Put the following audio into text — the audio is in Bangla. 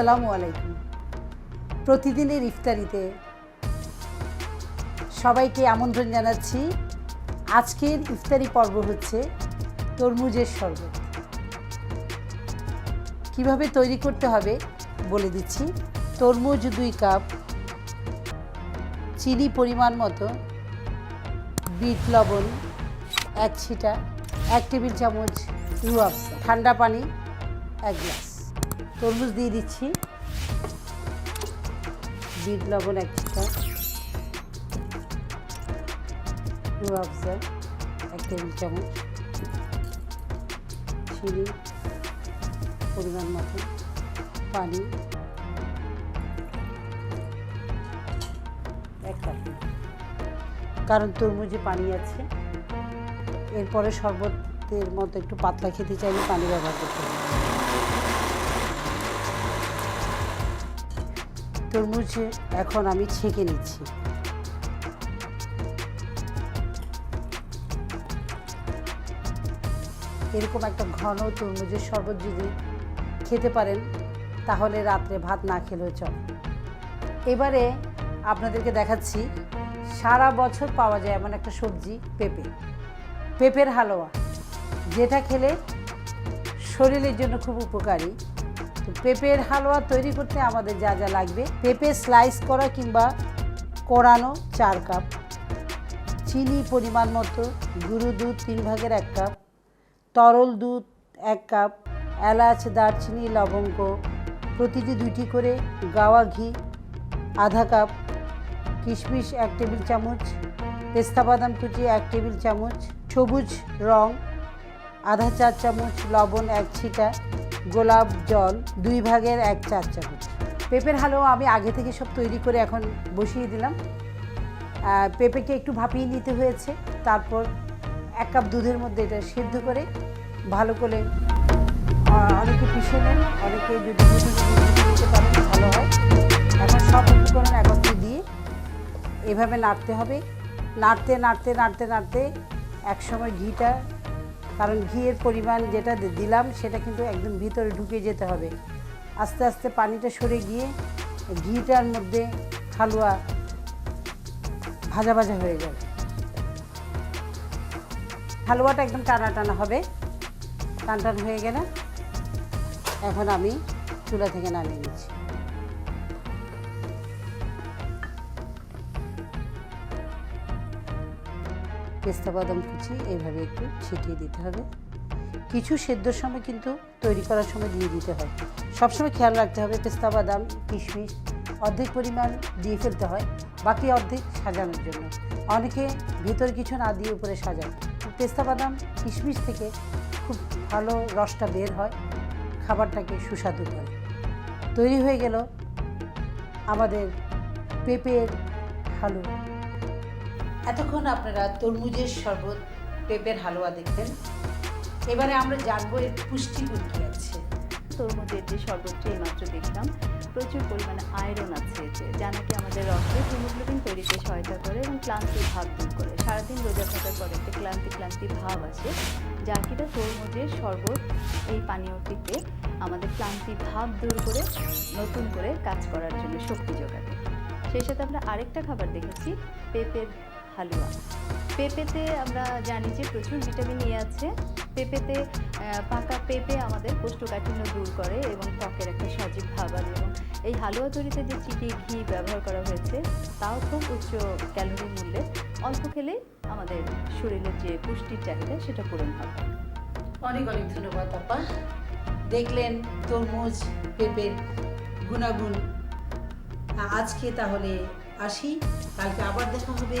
আসসালামু আলাইকুম। প্রতিদিনের ইফতারিতে সবাইকে আমন্ত্রণ জানাচ্ছি। আজকের ইফতারি পর্ব হচ্ছে তরমুজের শরবত। কীভাবে তৈরি করতে হবে বলে দিচ্ছি। তরমুজ দুই কাপ, চিনি পরিমাণ মতো, বিট লবণ, এক ছিটা, এক টেবিল চামচ রুয়াবসা ঠান্ডা পানি, এক গ্লাস। তরমুজ দিয়ে দিচ্ছি। বিট লবণ এক রুয়াবসা এক টেবিল চামচ। চিনি, পরিমাণ মতো। পানি। এক কাপ। কারণ তরমুজে পানি আছে। এরপরে শরবতের মতো একটু পাতলা খেতে চাইলে পানি ব্যবহার করতে হবে। তরমুজ এখন আমি ছেঁকে নিচ্ছি। এরকম একটা ঘন তরমুজের শরবত যদি খেতে পারেন, তাহলে রাত্রে ভাত না খেলেও চল। এবারে আপনাদেরকে দেখাচ্ছি, সারা বছর পাওয়া যায় এমন একটা সবজি, পেঁপে। পেঁপের হালুয়া, যেটা খেলে শরীরের জন্য খুব উপকারী। পেঁপের হালুয়া তৈরি করতে আমাদের যা যা লাগবে। পেঁপে স্লাইস করা কিংবা কোরানো চার কাপ চিনি পরিমাণ মতো, গুঁড়ো দুধ তিন ভাগের এক কাপ তরল দুধ এক কাপ এলাচ, দারচিনি, লবঙ্গ প্রতিটি দুইটি করে গাওয়া ঘি, আধা কাপ কিশমিশ এক টেবিল চামচ। পেস্তা বাদাম কুচি এক টেবিল চামচ। সবুজ রং, আধা চার চামচ লবণ এক ছিটা। গোলাপ জল দুই ভাগের এক চার চামচ। পেঁপের হালুয়া আমি আগে থেকে সব তৈরি করে এখন বসিয়ে দিলাম। পেঁপেকে একটু ভাপিয়ে নিতে হয়েছে। তারপর এক কাপ দুধের মধ্যে এটা সিদ্ধ করে ভালো করে অনেকে পিষে নেন, অনেকে যদি ভালো হয়। এখন সব উপকরণ একত্রে দিয়ে এভাবে নাড়তে হবে। নাড়তে নাড়তে নাড়তে নাড়তে একসময় ঘিটা কারণ ঘিয়ের পরিমাণ যেটা দিলাম, সেটা কিন্তু একদম ভিতরে ঢুকে যেতে হবে। আস্তে আস্তে পানিটা সরে গিয়ে ঘিটার মধ্যে হালুয়া ভাজা ভাজা হয়ে যাবে। হালুয়াটা একদম টানা টানা হবে। টান টান হয়ে গেলে এখন আমি চুলা থেকে নামিয়ে নিচ্ছি। পেস্তা বাদাম কুচি এইভাবে একটু ছিটিয়ে দিতে হবে। কিছু সেদ্ধর সময় কিন্তু তৈরি করার সময় দিয়ে দিতে হয়। সবসময় খেয়াল রাখতে হবে পেস্তা বাদাম, কিশমিশ, অর্ধেক পরিমাণ দিয়ে ফেলতে হয়, বাকি অর্ধেক সাজানোর জন্য। অনেকে ভিতরে কিছু না দিয়ে উপরে সাজায় পেস্তা বাদাম, কিশমিশ থেকে খুব ভালো রসটা বের হয়, খাবারটাকে সুস্বাদু করে। তৈরি হয়ে গেল আমাদের পেঁপের হালুয়া। এতক্ষণ আপনারা তরমুজের শরবত, পেঁপের হালুয়া দেখলেন। এবারে আমরা জানব এর পুষ্টিগুণ কী আছে। তরমুজের যে শরবতটি এইমাত্র দেখলাম, প্রচুর পরিমাণে আয়রন আছে এতে, যা নাকি আমাদের রক্তে হিমোগ্লোবিন তৈরিতে সহায়তা করে এবং ক্লান্তি ভাব দূর করে। সারাদিন রোজা থাকার পরে একটা ক্লান্তি ক্লান্তি ভাব আসে যা কিনা তরমুজের শরবত এই পানীয়টিতে আমাদের ক্লান্তি ভাব দূর করে, নতুন করে কাজ করার জন্য শক্তি যোগাবে। সেই সাথে আমরা আরেকটা খাবার দেখেছি, পেঁপের হালুয়া। পেঁপেতে আমরা জানি যে প্রচুর ভিটামিন ই আছে। পেঁপেতে পাকা পেঁপে আমাদের কোষ্ঠকাঠিন্য দূর করে এবং ত্বকের একটা সজীব ভাব আনে। এবং এই হালুয়া তৈরিতে যে চিটি ঘি ব্যবহার করা হয়েছে, তাও খুব উচ্চ ক্যালোরি মূল্যে। অল্প খেলে আমাদের শরীরের যে পুষ্টির চাহিদা, সেটা পূরণ হবে অনেক অনেক ধন্যবাদ, আপা। দেখলেন তরমুজ, পেঁপের গুণাগুণ। আজকে তাহলে আসি, কালকে আবার দেখা হবে।